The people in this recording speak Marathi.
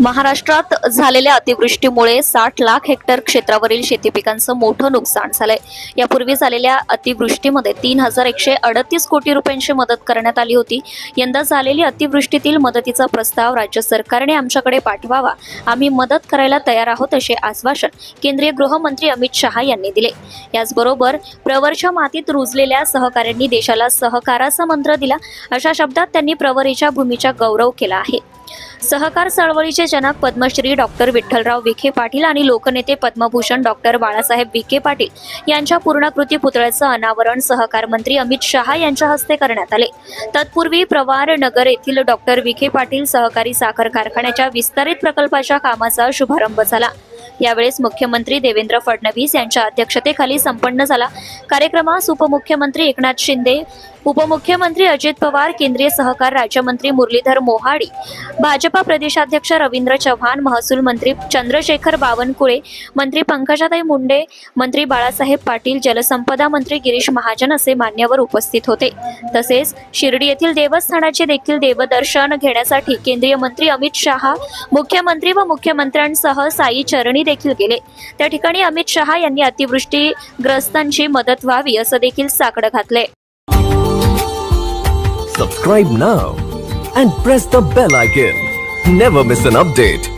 महाराष्ट्रात झालेल्या अतिवृष्टीमुळे साठ लाख हेक्टर क्षेत्रावरील शेती पिकांचं मोठं नुकसान झालंय. यापूर्वी झालेल्या अतिवृष्टीमध्ये तीन हजार एकशे अडतीस कोटी रुपयांची मदत करण्यात आली होती. यंदा झालेली अतिवृष्टीतील मदतीचा प्रस्ताव राज्य सरकारने आमच्याकडे पाठवावा. आम्ही मदत करायला तयार आहोत असे आश्वासन केंद्रीय गृहमंत्री अमित शहा यांनी दिले. याचबरोबर प्रवरच्या मातीत रुजलेल्या सहकाऱ्यांनी देशाला सहकाराचा मंत्र दिला. अशा शब्दात त्यांनी प्रवरीच्या भूमीचा गौरव केला आहे. सहकार चळवळीचे जनक पद्मश्री डॉक्टर विठ्ठलराव विखे पाटील आणि लोकनेते पद्मभूषण डॉक्टर बाळासाहेब विखे पाटील यांच्या पूर्णाकृती पुतळ्याचं अनावरण सहकार मंत्री अमित शहा यांच्या हस्ते करण्यात आले. तत्पूर्वी प्रवार नगर येथील डॉक्टर विखे पाटील सहकारी साखर कारखान्याच्या विस्तारित प्रकल्पाच्या कामाचा शुभारंभ झाला. यावेळेस मुख्यमंत्री देवेंद्र फडणवीस यांच्या अध्यक्षतेखाली संपन्न झाला. कार्यक्रमास उपमुख्यमंत्री एकनाथ शिंदे उपमुख्यमंत्री अजित पवार केंद्रीय सहकार राज्यमंत्री मुरलीधर मोहाडी भाजपा प्रदेशाध्यक्ष रवींद्र चव्हाण महसूल मंत्री चंद्रशेखर बावनकुळे मंत्री पंकजाताई मुंडे मंत्री बाळासाहेब पाटील जलसंपदा मंत्री गिरीश महाजन असे मान्यवर उपस्थित होते. तसेच शिर्डी येथील देवस्थानाचे देखील देवदर्शन घेण्यासाठी केंद्रीय मंत्री अमित शहा मुख्यमंत्री व मुख्यमंत्र्यांसह साई चरणी यांनी देखील केले त्या ठिकाणी अमित शहा यांनी अतिवृष्टीग्रस्तांची मदत व्हावी असं देखील साकडं घातले subscribe now and press the bell icon never miss an update